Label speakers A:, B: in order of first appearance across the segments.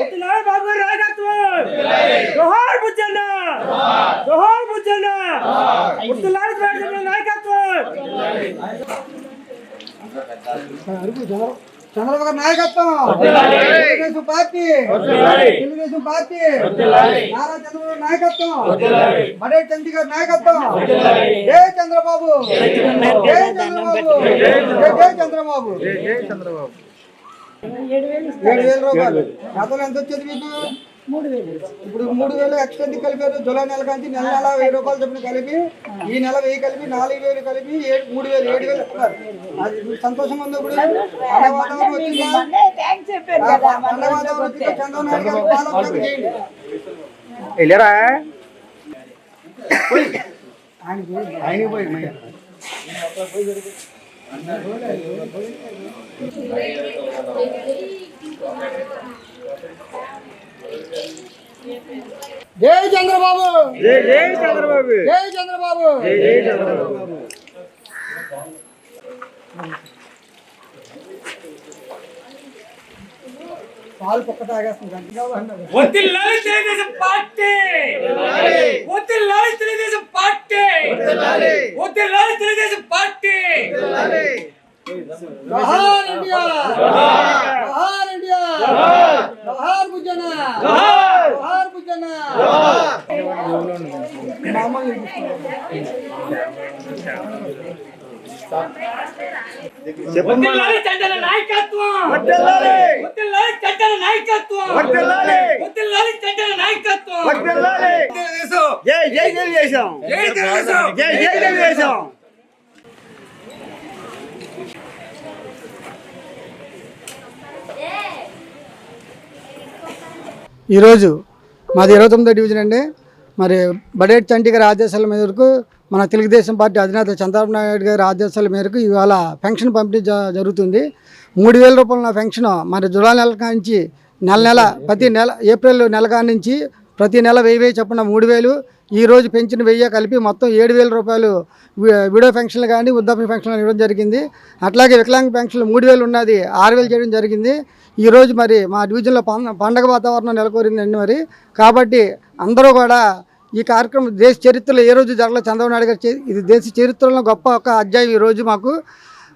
A: ఒత్తిలాలి బాబు గారి జోహార్ బుజ్జన్న జోహార్ బుజ్జన్న ఒత్తిలాలి బాబు నాయకత్వం!
B: చంద్రబాబు గారి నాయకత్వం. తెలుగుదేశం పార్టీ. తెలుగుదేశం పార్టీ. నారా చంద్రబాబు నాయకత్వం. బడే చంద్ర గారి నాయకత్వం. జై చంద్రబాబు. జై చంద్రబాబు. జై చంద్రబాబు. జై చంద్రబాబు. ఏడు వేల రూపాయలు గతంలో ఎంత వచ్చేది మీకు? ఇప్పుడు మూడు వేలు ఎక్స్టెండ్ కలిపారు? జూలై నెల కానీ నెల నెల వెయ్యి రూపాయలు చొప్పున కలిపి ఈ నెల వెయ్యి కలిపి నాలుగు వేలు కలిపి ఏడు మూడు వేలు ఏడు వేలు ఇస్తున్నారు అది మీకు సంతోషంగా ఉంది ఇప్పుడు? పండగ వాతావరణం వచ్చిందా? ఆ పండగ వాతావరణం వచ్చిందా? చంద్రబాబు నాయుడు గారికి పాదయాత్ర చేయండి.
A: వెళ్ళారా?
B: ఆయన పోయి. జై చంద్రబాబు.
A: జై చంద్రబాబు.
B: జై చంద్రబాబు.
A: జై చంద్రబాబు.
B: పాలు పక్క తాగేస్తుంది గంటగా అన్నారు.
A: ఒత్తిల్లాలి తెలుగుదేశం పార్టీ. ఒత్తిల్లాలి తెలుగుదేశం పార్టీ. ఒత్తిల్లాలి తెలుగుదేశం పార్టీ.
B: జోహార్ ఇండియా జోహార్ ఇండియా జోహార్ బుజ్జన జోహార్ బుజ్జన మామూలు
A: నాయకత్వం. నాయకత్వం. నాయకత్వం.
B: ఈరోజు మాది ఇరవై తొమ్మిదో డివిజన్ అండి. మరి బడేట్ చంటి గారి ఆదేశాల మేరకు మన తెలుగుదేశం పార్టీ అధినేత చంద్రబాబు నాయుడు గారి ఆదేశాల మేరకు ఇవాళ పెన్షన్ పంపిణీ జ- జరుగుతుంది. మూడు వేల రూపాయల పెన్షన్ మరి జులై నెల నుంచి నెల నెల ప్రతి నెల ఏప్రిల్ నెల నుంచి ప్రతి నెల వెయ్యి వెయ్యి చొప్పున మూడు వేలు ఈ రోజు పెంచిన వెయ్యి కలిపి మొత్తం ఏడు వేల రూపాయలు విడో పెన్షన్లు కానీ వృద్ధాప్య పెన్షన్లు ఇవ్వడం జరిగింది. అట్లాగే వికలాంగ పెన్షన్లు మూడు వేలు ఉన్నది ఆరు వేలు చేయడం జరిగింది. ఈరోజు మరి మా డివిజన్లో పండగ వాతావరణం నెలకొరిందండి మరి. కాబట్టి అందరూ కూడా ఈ కార్యక్రమం దేశ చరిత్రలో ఏ రోజు జరగలేదు చంద్రబాబు నాయుడు ఇది దేశ చరిత్రలో గొప్ప ఒక అధ్యాయం ఈరోజు రోజు మాకు.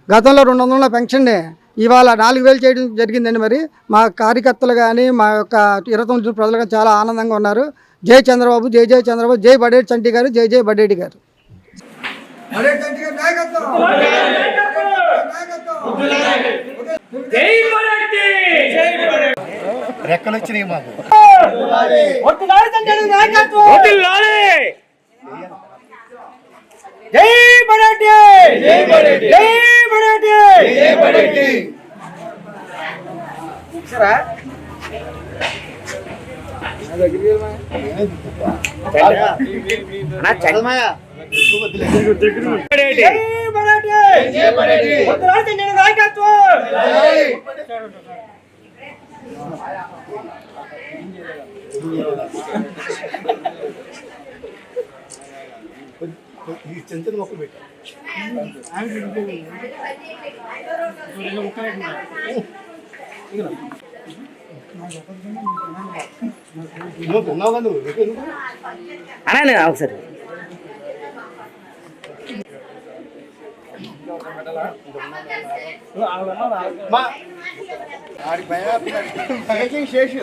B: గతంలో రెండు వందల పెన్షన్నే ఇవాళ నాలుగు వేలు చేయడం జరిగిందండి మరి. మా కార్యకర్తలు కానీ మా యొక్క ఇరవై తొమ్మిది ప్రజలు కానీ చాలా ఆనందంగా ఉన్నారు. జై చంద్రబాబు జై జై చంద్రబాబు జై బడేటి చంటి గారు జై జై బడేటి గారు.
C: రెక్కలు వచ్చినాయి మాకు
A: జై జై జై సరా జై మరాఠీ జై మరాఠీ ఒత్తిల్లాలి చంద్ర నాయకత్వం
C: చింతలు మొక్క పెట్టు
A: అన్నా ఒకసారి
C: మా ఆడికి భయం శేషు